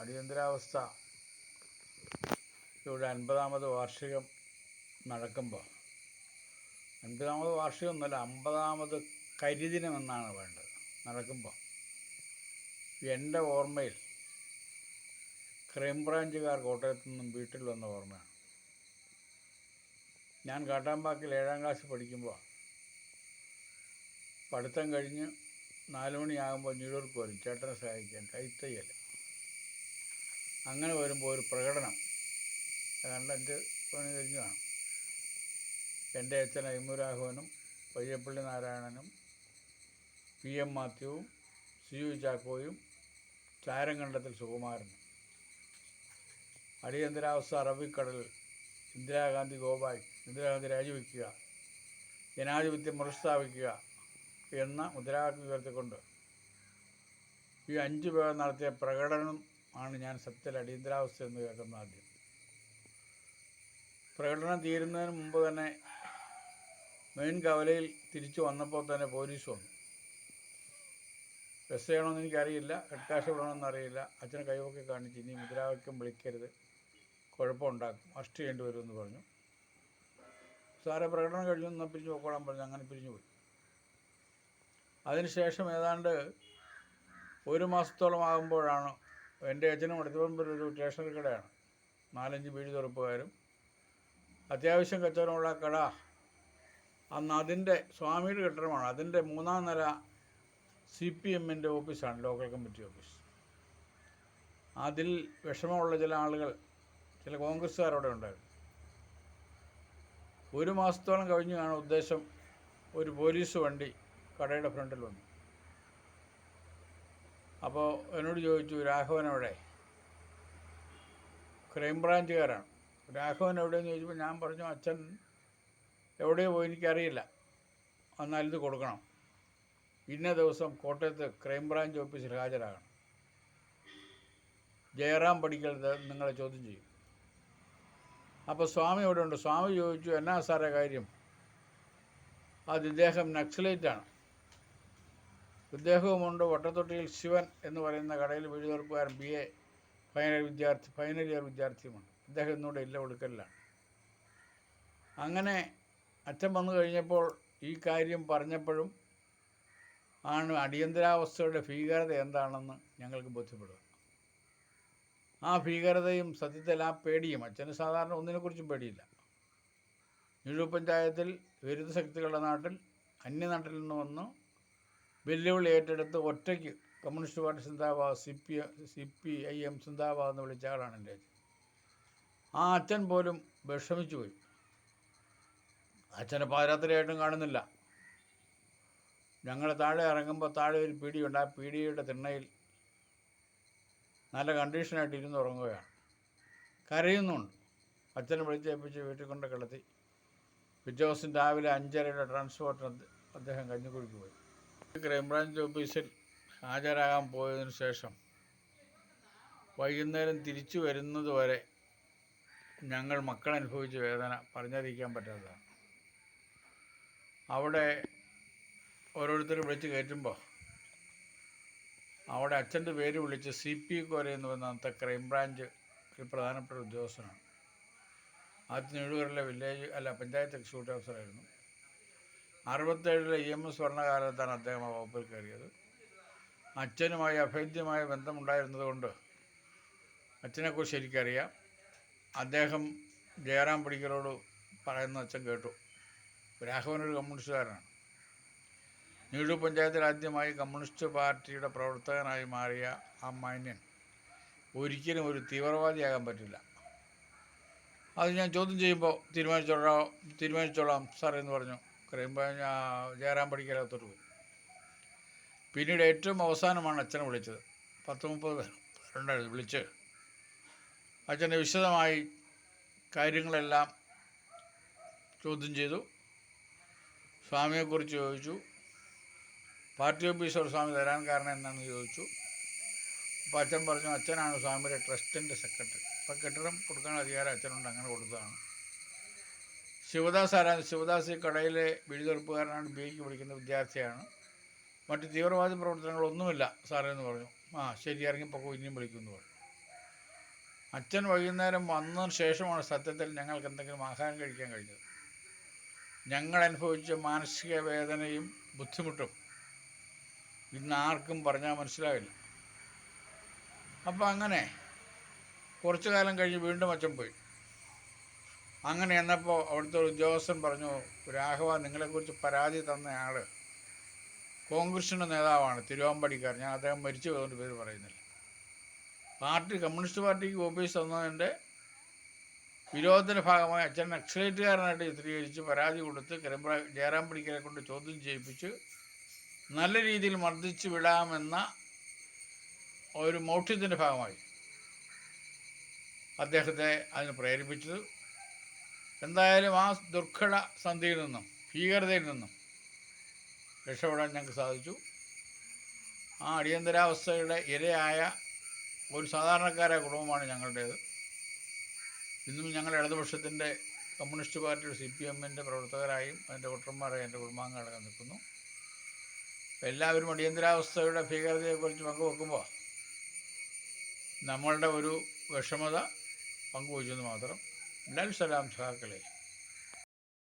അടിയന്തരാവസ്ഥ. ഇവിടെ അൻപതാമത് വാർഷികം നടക്കുമ്പോൾ അൻപതാമത് വാർഷികം ഒന്നുമല്ല അമ്പതാമത് കരിദിനമെന്നാണ് വേണ്ടത്. നടക്കുമ്പോൾ എന്റെ ഓർമ്മയിൽ ക്രൈംബ്രാഞ്ചുകാർ കോട്ടയത്തു നിന്നും വീട്ടിൽ വന്ന ഓർമ്മയാണ്. ഞാൻ കാട്ടാമ്പാക്കിൽ ഏഴാം ക്ലാസ് പഠിക്കുമ്പോൾ പഠിത്തം കഴിഞ്ഞ് നാലുമണിയാകുമ്പോൾ ന്യൂയോർക്ക് പോലും ചേട്ടനെ സഹായിക്കാൻ കൈത്തയ്യൽ അങ്ങനെ വരുമ്പോൾ ഒരു പ്രകടനം ഏതാണ്ട് അഞ്ച് മണി കഴിഞ്ഞ് കാണും. എന്റെ അച്ഛൻ അയ്മുരാഘവനും പയ്യപ്പള്ളി നാരായണനും പി എം മാത്യുവും സി യു ചാക്കോയും ചാരങ്കണ്ടത്തിൽ സുകുമാരനും. അടിയന്തരാവസ്ഥ അറബിക്കടൽ ഇന്ദിരാഗാന്ധി ഗോപായ് ഇന്ദിരാഗാന്ധി രാജിവെക്കുക ജനാധിപത്യം പുനഃസ്ഥാപിക്കുക എന്ന മുദ്രാവാക്യം ഉയർത്തിക്കൊണ്ട് ഈ അഞ്ച് പേർ നടത്തിയ പ്രകടനം ആണ് ഞാൻ സത്യത്തിൽ അടിയന്തരാവസ്ഥ എന്ന് കേൾക്കുന്ന ആദ്യം. പ്രകടനം തീരുന്നതിന് മുമ്പ് തന്നെ മെയിൻ കവലയിൽ തിരിച്ചു വന്നപ്പോൾ തന്നെ പോലീസ് വന്നു. ബസ് ചെയ്യണമെന്ന് എനിക്കറിയില്ല ഹെഡ് കാശ് വിടണമെന്ന് അറിയില്ല. അച്ഛനെ കൈവൊക്കെ കാണിച്ച് ഇനി മുദ്രാവാക്യം വിളിക്കരുത്. കുഴപ്പമുണ്ടാക്കും. അറസ്റ്റ് ചെയ്യേണ്ടി വരുമെന്ന് പറഞ്ഞു. സാറെ പ്രകടനം കഴിഞ്ഞു എന്നാൽ പിരിഞ്ഞു പോക്കോളാൻ പറഞ്ഞു. അങ്ങനെ പിരിഞ്ഞു പോയി. അതിനുശേഷം ഏതാണ്ട് ഒരു മാസത്തോളം ആകുമ്പോഴാണ് എന്റെ അച്ഛനും അടുത്തപ്പുറം ഒരു സ്റ്റേഷനറി കടയാണ്. നാലഞ്ച് വീട് തുറപ്പുകാരും. അത്യാവശ്യം കച്ചവടമുള്ള കട. അന്ന് അതിന്റെ സ്വാമിയുടെ കെട്ടിടമാണ്. അതിന്റെ മൂന്നാം നില സി പി എമ്മിന്റെ ഓഫീസാണ് ലോക്കൽ കമ്മിറ്റി ഓഫീസ്. അതിൽ വിഷമമുള്ള ചില ആളുകൾ ചില കോൺഗ്രസ്സുകാരവിടെ ഉണ്ടായിരുന്നു. ഒരു മാസത്തോളം കഴിഞ്ഞാണ് ഉദ്ദേശം. ഒരു പോലീസ് വണ്ടി കടയുടെ ഫ്രണ്ടിൽ വന്നു. അപ്പോൾ എന്നോട് ചോദിച്ചു രാഘവൻ എവിടെ? ക്രൈംബ്രാഞ്ചുകാരാണ് രാഘവൻ എവിടെയെന്ന് ചോദിച്ചപ്പോൾ ഞാൻ പറഞ്ഞു അച്ഛൻ എവിടെയോ പോയി എനിക്കറിയില്ല. എന്നാൽ ഇത് കൊടുക്കണം. ഇന്ന ദിവസം കോട്ടയത്ത് ക്രൈംബ്രാഞ്ച് ഓഫീസിൽ ഹാജരാകണം. ജയറാം പഠിക്കൽ നിങ്ങളെ ചോദ്യം ചെയ്യും. അപ്പോൾ സ്വാമി എവിടെയുണ്ട്? സ്വാമി ചോദിച്ചു എന്നാ സാറേ കാര്യം? അത് ഇദ്ദേഹം നക്സലേറ്റാണ്. ഇദ്ദേഹവുമുണ്ട് വട്ടത്തൊട്ടിയിൽ ശിവൻ എന്ന് പറയുന്ന കടയിൽ വീഴുതീർപ്പുകാരൻ ബി എ ഫൈനൽ വിദ്യാർത്ഥി ഫൈനൽ ഇയർ വിദ്യാർത്ഥിയുമുണ്ട്. ഇദ്ദേഹം ഇന്നുകൂടെ ഇല്ല ഒടുക്കലിലാണ്. അങ്ങനെ അച്ഛൻ വന്നു കഴിഞ്ഞപ്പോൾ ഈ കാര്യം പറഞ്ഞപ്പോഴും ആണ് അടിയന്തരാവസ്ഥയുടെ ഭീകരത എന്താണെന്ന് ഞങ്ങൾക്ക് ബോധ്യപ്പെടുക. ആ ഭീകരതയും സത്യത്തിൽ ആ പേടിയും അച്ഛന് സാധാരണ ഒന്നിനെക്കുറിച്ചും പേടിയില്ല. നിഴു പഞ്ചായത്തിൽ വിരുദ്ധ ശക്തികളുടെ നാട്ടിൽ അന്യനാട്ടിൽ നിന്ന് വന്ന് വെല്ലുവിളി ഏറ്റെടുത്ത് ഒറ്റയ്ക്ക് communist party Zindabad C P C P I M സിന്ദാബാദ് എന്ന് വിളിച്ച ആളാണ് എന്റെ അച്ഛൻ. ആ അച്ഛൻ പോലും വിഷമിച്ചു പോയി. അച്ഛനെ പാതിരാത്രിയായിട്ടും കാണുന്നില്ല. ഞങ്ങൾ താഴെ ഇറങ്ങുമ്പോൾ താഴെ ഒരു പീടിയുണ്ട്. ആ പീടിയുടെ തിണ്ണയിൽ നല്ല കണ്ടീഷനായിട്ട് ഇരുന്ന് ഉറങ്ങുകയാണ്. കരയുന്നുണ്ട്. അച്ഛനെ വിളിച്ചേപ്പിച്ച് വീട്ടിൽ കൊണ്ട് കിടത്തി. പിറ്റേ ദിവസം രാവിലെ അഞ്ചരയുടെ ട്രാൻസ്പോർട്ടിന് അദ്ദേഹം കഞ്ഞിക്കുഴിക്ക് പോയി. ക്രൈംബ്രാഞ്ച് ഓഫീസിൽ ഹാജരാകാൻ പോയതിനു ശേഷം വൈകുന്നേരം തിരിച്ചു വരുന്നത് വരെ ഞങ്ങൾ മക്കൾ അനുഭവിച്ച വേദന പറഞ്ഞറിയിക്കാൻ പറ്റാത്തതാണ്. അവിടെ ഓരോരുത്തർ വിളിച്ച് കയറ്റുമ്പോൾ അവിടെ അച്ഛന്റെ പേര് വിളിച്ച് സി പി കോര എന്ന് പറയുന്ന അന്നത്തെ ക്രൈംബ്രാഞ്ച് ഒരു പ്രധാനപ്പെട്ട ഉദ്യോഗസ്ഥനാണ്. ആദ്യം നെടുകറിലെ വില്ലേജ് അല്ല പഞ്ചായത്ത് എക്സിക്യൂട്ടീവ് ഓഫീസറായിരുന്നു. അറുപത്തേഴിലെ ഇ എം എസ് ഭരണകാലത്താണ് അദ്ദേഹം ആ വകുപ്പിൽ കയറിയത്. അച്ഛനുമായി അഭേദ്യമായ ബന്ധമുണ്ടായിരുന്നതുകൊണ്ട് അച്ഛനെക്കുറിച്ച് എനിക്കറിയാം. അദ്ദേഹം ജയറാം പിടിക്കലോട് പറയുന്ന അച്ഛൻ കേട്ടു. രാഘവൻ ഒരു കമ്മ്യൂണിസ്റ്റുകാരനാണ്. നീടു പഞ്ചായത്തിൽ ആദ്യമായി കമ്മ്യൂണിസ്റ്റ് പാർട്ടിയുടെ പ്രവർത്തകനായി മാറിയ ആ മാന്യൻ ഒരിക്കലും ഒരു തീവ്രവാദിയാകാൻ പറ്റില്ല. അത് ഞാൻ ചോദ്യം ചെയ്യുമ്പോൾ തീരുമാനിച്ചോളാം തീരുമാനിച്ചോളാം സാർ എന്ന് പറഞ്ഞു. ക്രൈംബ്രാഞ്ച് ജയറാം പഠിക്കലകത്തോട്ട് പോയി. പിന്നീട് ഏറ്റവും അവസാനമാണ് അച്ഛനെ വിളിച്ചത്. പത്ത് മുപ്പത് പേരുണ്ടായിരുന്നു വിളിച്ച്. അച്ഛനെ വിശദമായി കാര്യങ്ങളെല്ലാം ചോദ്യം ചെയ്തു. സ്വാമിയെക്കുറിച്ച് ചോദിച്ചു. പാർട്ടി ഓഫീസർ സ്വാമി തരാൻ കാരണം എന്താണെന്ന് ചോദിച്ചു. അപ്പോൾ അച്ഛൻ പറഞ്ഞു അച്ഛനാണ് സ്വാമിയുടെ ട്രസ്റ്റിന്റെ സെക്രട്ടറി. അപ്പോൾ കെട്ടിടം കൊടുക്കാൻ അധികാരം അച്ഛനുണ്ട് അങ്ങനെ കൊടുത്തതാണ്. ശിവദാസ് ആരാണ് ശിവദാസ് കടയിലെ വീഴുതെറുപ്പുകാരനാണ് ബി എക്ക് പഠിക്കുന്ന വിദ്യാർത്ഥിയാണ്. മറ്റ് തീവ്രവാദ പ്രവർത്തനങ്ങളൊന്നുമില്ല സാറേ എന്ന് പറഞ്ഞു. ആ ശരി ഇറങ്ങിപ്പോക്കോ ഇനിയും വിളിക്കുന്നു പറഞ്ഞു. അച്ഛൻ വൈകുന്നേരം വന്നതിന് ശേഷമാണ് സത്യത്തിൽ ഞങ്ങൾക്ക് എന്തെങ്കിലും ആഹാരം കഴിക്കാൻ കഴിഞ്ഞത്. ഞങ്ങൾ അനുഭവിച്ച മാനസിക വേദനയും ബുദ്ധിമുട്ടും ഇന്ന് ആർക്കും പറഞ്ഞാൽ മനസ്സിലാവില്ല. അപ്പം അങ്ങനെ കുറച്ചു കാലം കഴിഞ്ഞ് വീണ്ടും അച്ഛൻ പോയി. അങ്ങനെ എന്നപ്പോൾ അവിടുത്തെ ഉദ്യോഗസ്ഥൻ പറഞ്ഞു രാഘവ നിങ്ങളെക്കുറിച്ച് പരാതി തന്ന ആൾ കോൺഗ്രസിന്റെ നേതാവാണ് തിരുവാമ്പടിക്കാർ. ഞാൻ അദ്ദേഹം മരിച്ചു പോയതുകൊണ്ട് പേര് പറയുന്നില്ല. പാർട്ടി കമ്മ്യൂണിസ്റ്റ് പാർട്ടിക്ക് ഓഫീസ് തന്നതിന്റെ വിരോധത്തിന്റെ ഭാഗമായി അച്ഛൻ നക്സലേറ്റുകാരനായിട്ട് ചിത്രീകരിച്ച് പരാതി കൊടുത്ത് കരിമ്പ്ര ജയറാം പിടിക്കലെ കൊണ്ട് ചോദ്യം ചെയ്യിപ്പിച്ച് നല്ല രീതിയിൽ മർദ്ദിച്ച് വിടാമെന്ന ഒരു മൗഢ്യത്തിന്റെ ഭാഗമായി അദ്ദേഹത്തെ അതിന് പ്രേരിപ്പിച്ചത്. എന്തായാലും ആ ദുർഘട സന്ധിയിൽ നിന്നും ഭീകരതയിൽ നിന്നും രക്ഷപ്പെടാൻ ഞങ്ങൾക്ക് സാധിച്ചു. ആ അടിയന്തരാവസ്ഥയുടെ ഇരയായ ഒരു സാധാരണക്കാരായ കുടുംബമാണ് ഞങ്ങളുടേത്. ഇന്നും ഞങ്ങൾ ഇടതുപക്ഷത്തിന്റെ കമ്മ്യൂണിസ്റ്റ് പാർട്ടിയുടെ സി പി എമ്മിന്റെ പ്രവർത്തകരായും അതിന്റെ വോട്ടർമാരായും എന്റെ കുടുംബാംഗങ്ങളൊക്കെ നിൽക്കുന്നു. എല്ലാവരും അടിയന്തരാവസ്ഥയുടെ ഭീകരതയെക്കുറിച്ച് പങ്കുവെക്കുമ്പോൾ നമ്മളുടെ ഒരു വിഷമത പങ്കുവച്ചെന്ന് മാത്രം நல்ல சலாம் சாக்களே